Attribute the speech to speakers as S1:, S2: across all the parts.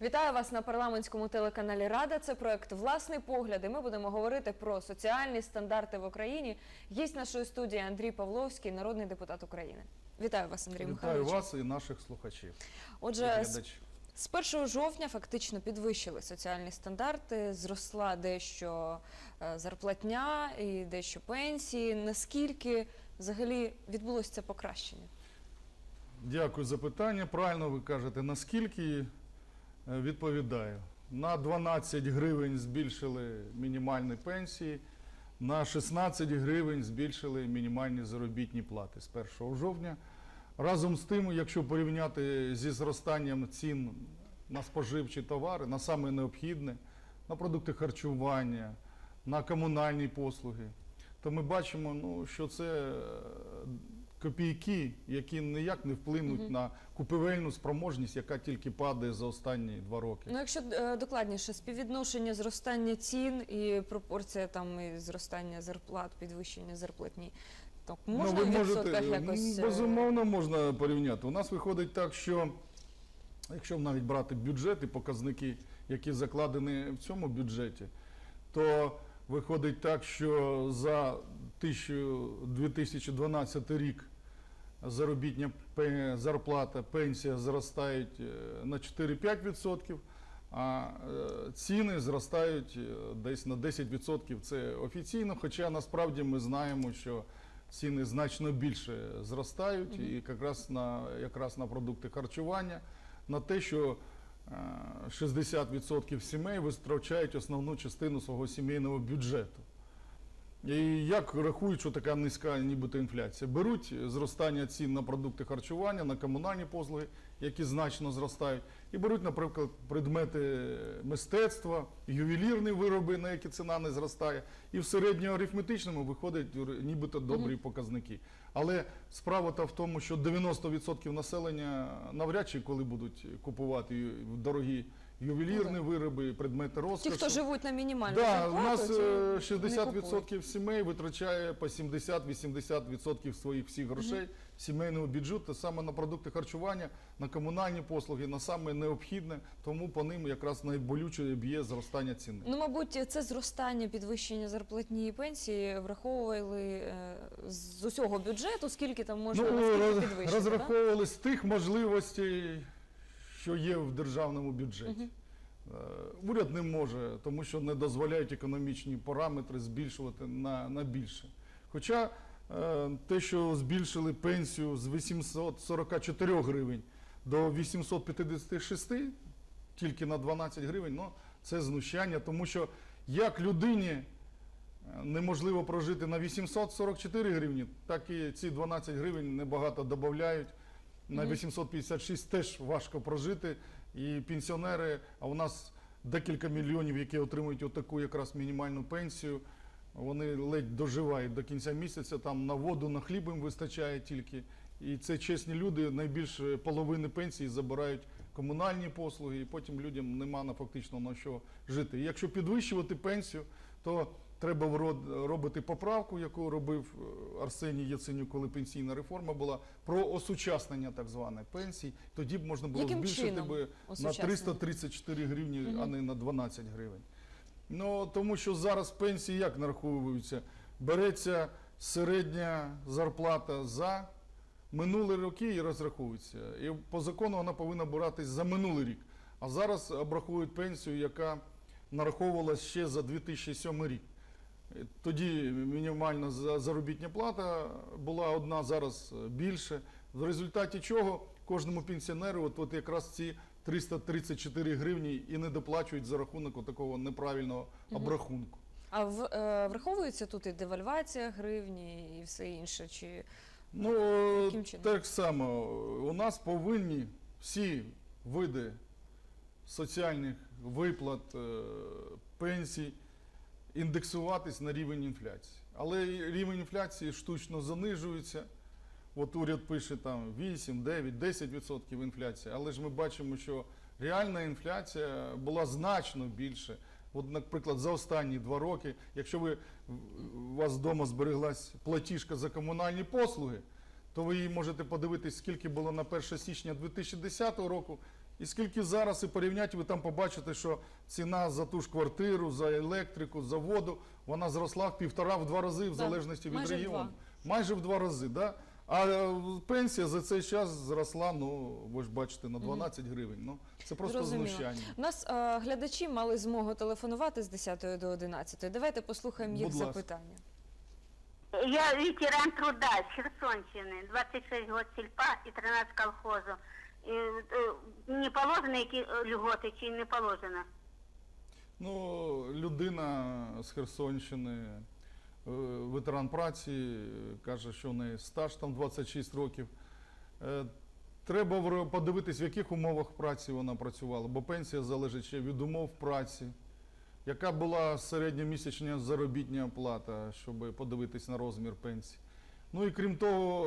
S1: Вітаю вас на парламентському телеканалі Рада. Це проект Власний погляд. І ми будемо говорити про соціальні стандарти в Україні. Гість нашої студії Андрій Павловський, народний депутат України. Вітаю вас, Андрій
S2: Вітаю
S1: Михайлович.
S2: вас і наших слухачів.
S1: Отже, з з 1 жовтня фактично підвищили соціальні стандарти, зросла дещо е, зарплатня і дещо пенсії. Наскільки взагалі відбулося це покращення?
S2: Дякую за питання. Правильно ви кажете, наскільки відповідаю. На 12 гривень збільшили мінімальні пенсії, на 16 гривень збільшили мінімальні заробітні плати з 1 жовтня. Разом з тим, якщо порівняти зі зростанням цін на споживчі товари, на саме необхідне, на продукти харчування, на комунальні послуги, то ми бачимо, ну, що це е, копійки, які ніяк не вплинуть
S1: Мгм.
S2: на купівельну спроможність, яка тільки падає за останні два роки.
S1: Ну, якщо е, докладніше, співвідношення зростання цін і пропорція там і зростання зарплат, підвищення зарплатні. Так, можна
S2: ну, ви
S1: в
S2: можете,
S1: якось е,
S2: безумовно можна порівняти. У нас виходить так, що якщо навіть брати бюджет і показники, які закладені в цьому бюджеті, то виходить так, що за 1000 2012 рік заробітня зарплата, пенсія зростають е, на 4-5%, а е, ціни зростають е, десь на 10%. Це офіційно, хоча насправді ми знаємо, що ціни значно більше зростають, і якраз на, якраз на продукти харчування, на те, що 60% сімей витрачають основну частину свого сімейного бюджету. І як рахують, що така низька нібито інфляція? Беруть зростання цін на продукти харчування, на комунальні послуги, які значно зростають, і беруть, наприклад, предмети мистецтва, ювелірні вироби, на які ціна не зростає, і в середньоарифметичному виходять нібито добрі показники. Але справа та в тому, що 90% населення навряд чи коли будуть купувати дорогі ювелірні
S1: Ну,
S2: вироби, предмети розкошу.
S1: ті, хто живуть на мінімальну
S2: Да,
S1: зарплату,
S2: у нас
S1: ті
S2: е, 60% сімей витрачає по 70-80% своїх всіх грошей сімейного бюджету саме на продукти харчування, на комунальні послуги, на саме необхідне, тому по ним якраз найболюче б'є зростання ціни.
S1: Ну, мабуть, це зростання підвищення зарплатні і пенсії враховували е, з усього бюджету, скільки там можна
S2: ну, роз-
S1: підвищити.
S2: розраховували з тих можливостей, що є в державному бюджеті. Е, Уряд не може, тому що не дозволяють економічні параметри збільшувати на, на більше. Хоча те, що збільшили пенсію з 844 гривень до 856, тільки на 12 гривень, ну, це знущання, тому що як людині е, неможливо прожити на 844 гривні, так і ці 12 гривень небагато додають. На 856 теж важко прожити. І пенсіонери, а у нас декілька мільйонів, які отримують отаку якраз мінімальну пенсію, вони ледь доживають до кінця місяця, там на воду, на хліб їм вистачає тільки. І це чесні люди, найбільше половини пенсії забирають комунальні послуги, і потім людям нема на фактично на що жити. І якщо підвищувати пенсію, то треба врод- робити поправку, яку робив е, Арсеній Яценюк, коли пенсійна реформа була, про осучаснення так званих пенсій. Тоді б можна було
S1: Яким
S2: збільшити би на
S1: осучаснення?
S2: 334 гривні, а не на 12 гривень. Ну тому що зараз пенсії як нараховуються? Береться середня зарплата за минулі роки і розраховується. І по закону вона повинна братись за минулий рік. А зараз обраховують пенсію, яка нараховувалась ще за 2007 рік. Тоді мінімальна за- заробітня плата була одна, зараз більше. В результаті чого кожному пенсіонеру от, от якраз ці 334 гривні і не доплачують за рахунок такого неправильного обрахунку.
S1: А в, е, враховується тут і девальвація гривні, і все інше. Чи
S2: Ну,
S1: Яким чином?
S2: так само, у нас повинні всі види соціальних виплат, е, пенсій індексуватись на рівень інфляції. Але рівень інфляції штучно занижується. От уряд пише там 8, 9, 10% інфляція, але ж ми бачимо, що реальна інфляція була значно більше. От, наприклад, за останні два роки, якщо ви у вас вдома збереглась платіжка за комунальні послуги, то ви її можете подивитись, скільки було на 1 січня 2010 року І скільки зараз і порівняти, ви там побачите, що ціна за ту ж квартиру, за електрику, за воду, вона зросла в півтора в два рази в залежності від регіону. Майже в два рази, да? А е, пенсія за цей час зросла, ну ви ж бачите, на 12 гривень. Ну це просто
S1: Зрозуміло.
S2: знущання.
S1: У нас е, глядачі мали змогу телефонувати з 10 до 11. Давайте послухаємо їх
S2: Будь ласка.
S1: запитання.
S3: Я ветеран труда с Херсонщины, 26 год сельпа и 13 колхозу. И, э, не положено эти э, льготы, чи не положено?
S2: Ну, людина з Херсонщини, е, ветеран праці, е, каже, що в неї стаж там 26 років. Е, Треба подивитись, в яких умовах праці вона працювала, бо пенсія залежить ще від умов праці. Яка була середньомісячна заробітня плата, щоб подивитись на розмір пенсії. Ну і крім того,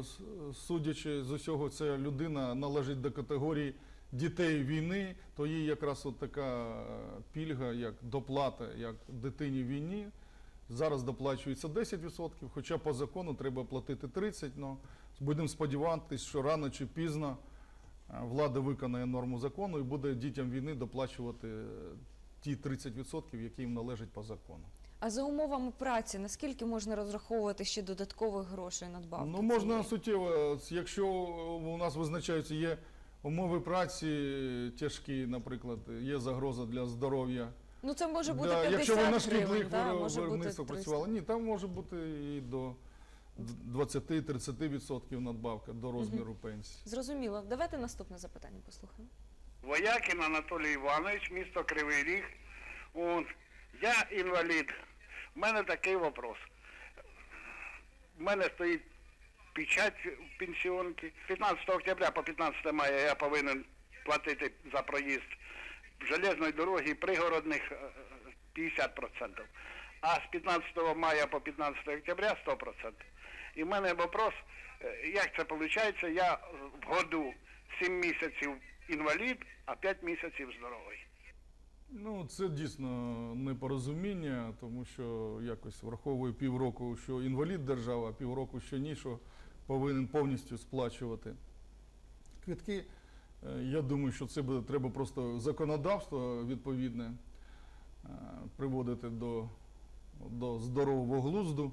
S2: е, судячи з усього, ця людина належить до категорії дітей війни, то їй якраз от така е, пільга, як доплата, як дитині війні. Зараз доплачується 10%, хоча по закону треба платити 30%. Ну, будемо сподіватися, що рано чи пізно е, влада виконає норму закону і буде дітям війни доплачувати е, ті 30%, які їм належать по закону.
S1: А за умовами праці, наскільки можна розраховувати ще додаткових грошей надбавки?
S2: Ну, можна суттєво, якщо у нас визначаються є умови праці тяжкі, наприклад, є загроза для здоров'я.
S1: Ну це може бути
S2: Да,
S1: 50
S2: якщо ви на шкідливих виробництвах працювали, ні, там може бути і до 20-30% надбавка до розміру пенсії.
S1: Зрозуміло. Давайте наступне запитання послухаємо.
S4: Воякін Анатолій Іванович, місто Кривий Ріг. От. Я інвалід. У мене такий вопрос. У мене стоїть печать в пенсіонці. 15 октября по 15 мая я повинен платити за проїзд железної дороги пригородних е, 50%. А з 15 мая по 15 октября 100%. І в мене вопрос, е, як це виходить, я в году 7 місяців інвалід, а 5 місяців здоровий.
S2: Ну, це дійсно непорозуміння, тому що якось враховує півроку, що інвалід держава, а півроку що ні, що повинен повністю сплачувати квитки. Е, Я думаю, що це буде треба просто законодавство відповідне е, приводити до, до здорового глузду.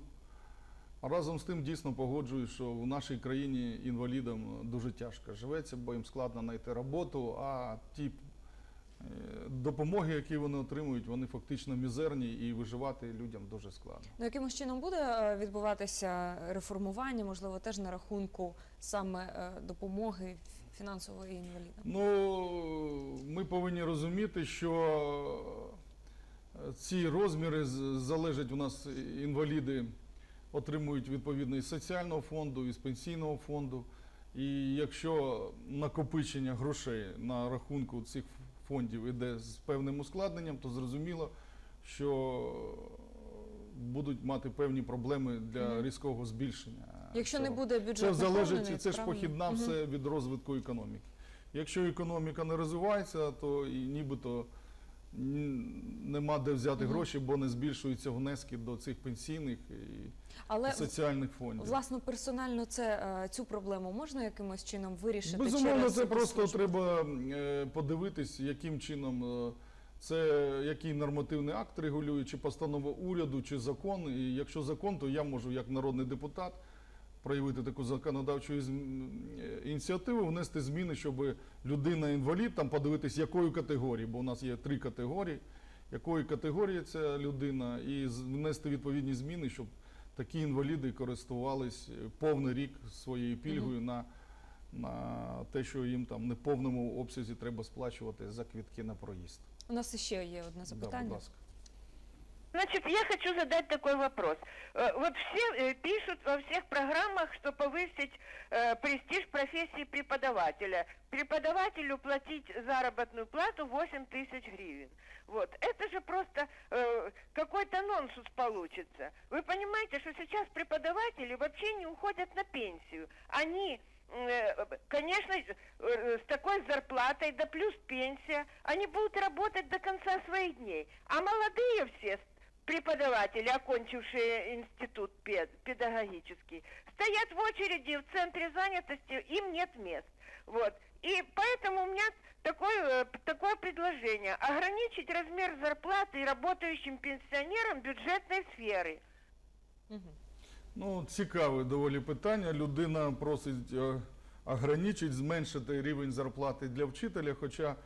S2: А разом з тим дійсно погоджуюсь, що в нашій країні інвалідам дуже тяжко живеться, бо їм складно знайти роботу, а ті е, допомоги, які вони отримують, вони фактично мізерні і виживати людям дуже складно.
S1: Ну, якимось чином буде відбуватися реформування, можливо, теж на рахунку саме е, фінансової інвалідам?
S2: Ну, ми повинні розуміти, що е, ці розміри залежать у нас інваліди отримують відповідно із соціального фонду, із пенсійного фонду. І якщо накопичення грошей на рахунку цих фондів іде з певним ускладненням, то зрозуміло, що будуть мати певні проблеми для різкого збільшення.
S1: Якщо не буде бюджет
S2: Це залежить, це ж похідна
S1: Мгм.
S2: все від розвитку економіки. Якщо економіка не розвивається, то і нібито нема де взяти
S1: Мгм.
S2: гроші, бо не збільшуються внески до цих пенсійних і
S1: Але
S2: соціальних фондів.
S1: власно персонально це е, цю проблему можна якимось чином вирішити?
S2: Безумовно,
S1: через
S2: це просто
S1: службу?
S2: треба е, подивитись, яким чином е, це який нормативний акт регулює, чи постанова уряду, чи закон. І якщо закон, то я можу як народний депутат проявити таку законодавчу е, ініціативу, внести зміни, щоб людина-інвалід там подивитись, якої категорії, бо у нас є три категорії, якої категорії ця людина, і внести відповідні зміни, щоб такі інваліди користувались е, повний рік своєю пільгою на, на те, що їм там не повному обсязі треба сплачувати за квітки на проїзд.
S1: У нас ще є одне
S2: Да,
S1: запитання.
S2: будь ласка.
S5: Значит, я хочу задать такой вопрос. Э, Вот все э, пишут во всех программах, что повысить э, престиж профессии преподавателя. Преподавателю платить заработную плату 8 тысяч гривен. Вот. Это же просто какой-то нонсенс получится. Вы понимаете, что сейчас преподаватели вообще не уходят на пенсию. Они конечно, с такой зарплатой, да плюс пенсия, они будут работать до конца своих дней. А молодые все преподаватели, окончившие институт пед- педагогический, стоят в очереди в центре занятости, им нет мест. Вот. И поэтому у меня такое, э, такое предложение. Ограничить размер зарплаты работающим пенсионерам бюджетной сферы.
S2: Ну, цікаве доволі питання. Людина просить е, ограничити, зменшити рівень зарплати для вчителя. Хоча,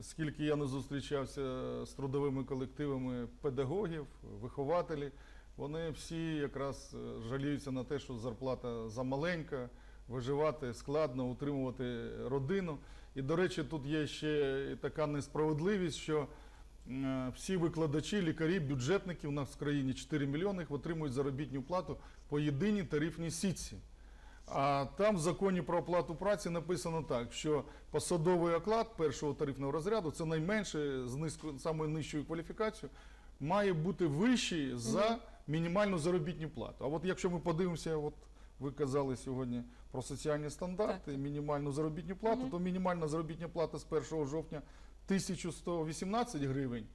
S2: скільки я не зустрічався з трудовими колективами педагогів, вихователів, вони всі якраз е, жаліються на те, що зарплата замаленька, виживати складно, утримувати родину. І, до речі, тут є ще така несправедливість, що Е, всі викладачі, лікарі, бюджетники у нас в країні 4 мільйони отримують заробітну плату по єдиній тарифній сітці. А там в законі про оплату праці написано так, що посадовий оклад першого тарифного розряду, це найменше з низько, самою нижчою кваліфікацією, має бути вищий за мінімальну заробітну плату. А от якщо ми подивимося, от ви казали сьогодні про соціальні стандарти, мінімальну заробітну плату, то мінімальна заробітна плата з 1 жовтня 1118 гривень,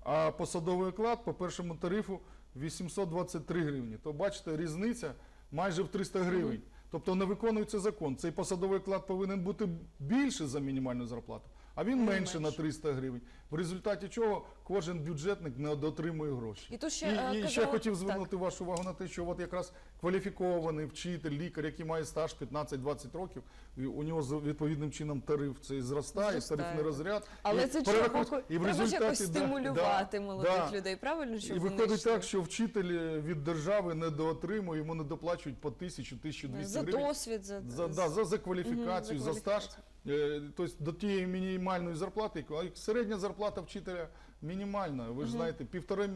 S2: а посадовий оклад по першому тарифу 823 гривні. То бачите, різниця майже в 300 гривень. Тобто не виконується закон. Цей посадовий клад повинен бути більше за мінімальну зарплату, а він менше на
S1: менше.
S2: 300 гривень. В результаті чого кожен бюджетник не дотримує гроші.
S1: І тут ще,
S2: І,
S1: е,
S2: і ще
S1: казали-
S2: хотів
S1: так.
S2: звернути вашу увагу на те, що от якраз кваліфікований вчитель, лікар, який має стаж 15-20 років, і у нього з відповідним чином тариф цей зростає,
S1: Зростає,
S2: тарифний
S1: так.
S2: розряд.
S1: Але
S2: і
S1: це
S2: перераховується-
S1: чого?
S2: і в
S1: Треба ж
S2: результаті
S1: якось
S2: да,
S1: стимулювати
S2: да,
S1: молодих
S2: да.
S1: людей, правильно? Щоб
S2: І
S1: вони
S2: виходить
S1: йшли?
S2: так, що вчитель від держави не доотримує, йому не доплачують по 1000-1200
S1: за
S2: гривень.
S1: досвід, за,
S2: За, да, за, за кваліфікацію, за,
S1: за
S2: стаж.
S1: кваліфікацію.
S2: Е, Тобто до тієї мінімальної зарплати, яку- а середня зарплата вчителя мінімальна. Ви ж знаєте, півтори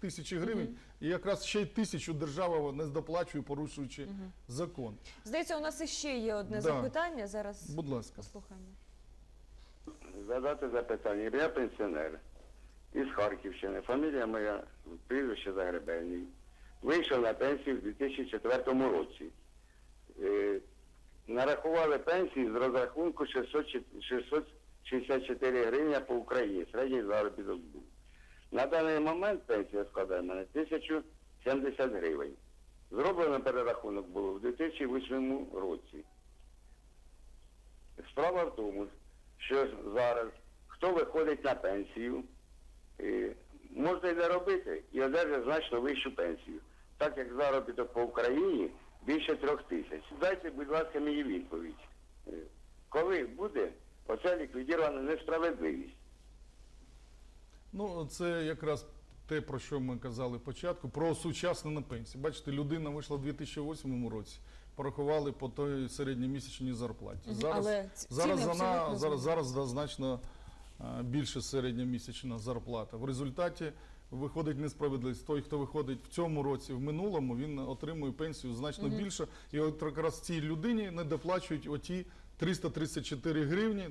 S2: тисячі гривень, і якраз ще й тисячу держава не доплачує, порушуючи закон.
S1: Здається, у нас іще є одне
S2: Да.
S1: запитання. Зараз
S2: Будь ласка.
S1: послухаємо.
S6: задати запитання. Я пенсіонер із Харківщини. Фамілія моя, прізвище Загребельний. Вийшов на пенсію в 2004 році. Е, нарахували пенсії з розрахунку 664 гривня по Україні. Середній заробіток був. На даний момент пенсія складає мене 1070 гривень. Зроблено перерахунок було в 2008 році. Справа в тому, що зараз хто виходить на пенсію, можна й не робити і одержать значно вищу пенсію. Так як заробіток по Україні більше трьох тисяч. Дайте, будь ласка, мені відповідь. Е, Коли буде оця ліквідована несправедливість?
S2: Ну, це якраз те, про що ми казали початку, про осучаснену пенсію. Бачите, людина вийшла в 2008 році, порахували по той середньомісячній зарплаті. Зараз,
S1: але
S2: зараз, вона, зараз, зараз значно більше середньомісячна зарплата. В результаті виходить несправедливість. Той, хто виходить в цьому році, в минулому, він отримує пенсію значно більше. І от якраз цій людині не доплачують оті 334 гривні,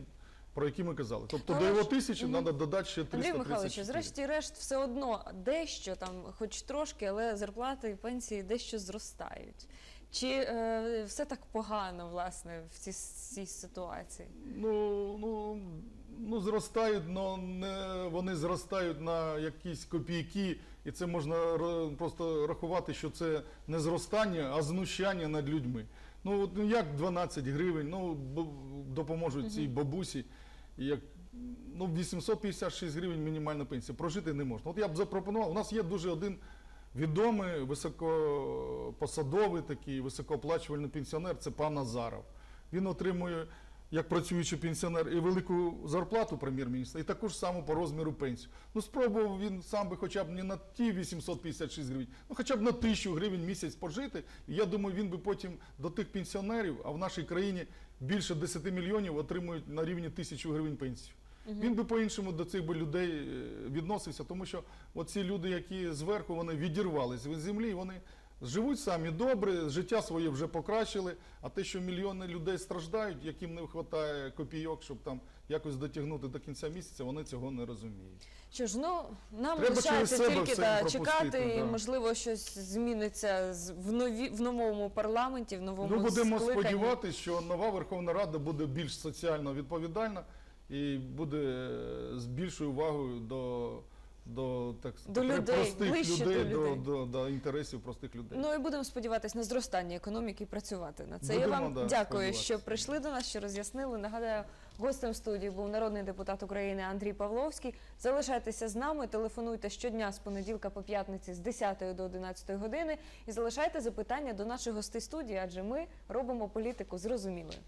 S2: про які ми казали. Тобто
S1: Але
S2: до його тисячі
S1: Мгм.
S2: треба додати ще
S1: Андрій
S2: 334.
S1: Михайлович, зрешті-решт, все одно дещо там, хоч трошки, але зарплати і пенсії дещо зростають. Чи е, все так погано, власне, в цій, цій ситуації?
S2: Ну, ну, ну зростають, але не, вони зростають на якісь копійки, і це можна ро- просто рахувати, що це не зростання, а знущання над людьми. Ну, от, ну як 12 гривень, ну допоможуть цій бабусі, як ну, 856 гривень мінімальна пенсія. Прожити не можна. От я б запропонував, у нас є дуже один відомий високопосадовий такий високооплачувальний пенсіонер, це пан Назаров. Він отримує як працюючий пенсіонер і велику зарплату прем'єр-міністра, і таку ж саму по розміру пенсію. Ну спробував він сам би хоча б не на ті 856 гривень, ну хоча б на 1000 гривень місяць пожити. І я думаю, він би потім до тих пенсіонерів, а в нашій країні більше 10 мільйонів отримують на рівні 1000 гривень пенсію. Він би по-іншому до цих би людей е, відносився, тому що оці люди, які зверху, вони відірвалися від землі, вони живуть самі добре, життя своє вже покращили, а те, що мільйони людей страждають, яким не вистачає копійок, щоб там якось дотягнути до кінця місяця, вони цього не розуміють.
S1: Що ж, ну нам лишається тільки
S2: пропустити,
S1: чекати, і можливо щось зміниться в нові в новому парламенті, в новому
S2: Ну, будемо
S1: скликанні.
S2: сподіватися, що нова Верховна Рада буде більш соціально відповідальна і буде е, з більшою увагою до, до, так,
S1: До людей,
S2: простих
S1: ближче
S2: людей,
S1: до
S2: до,
S1: людей.
S2: до, до інтересів простих людей.
S1: Ну і будемо сподіватися на зростання економіки і працювати на це.
S2: Будемо,
S1: Я вам
S2: да,
S1: дякую, що прийшли до нас, що роз'яснили. Нагадаю, гостем студії був народний депутат України Андрій Павловський. Залишайтеся з нами, телефонуйте щодня з понеділка по п'ятниці з 10 до 11 години і залишайте запитання до наших гостей студії, адже ми робимо політику зрозумілою.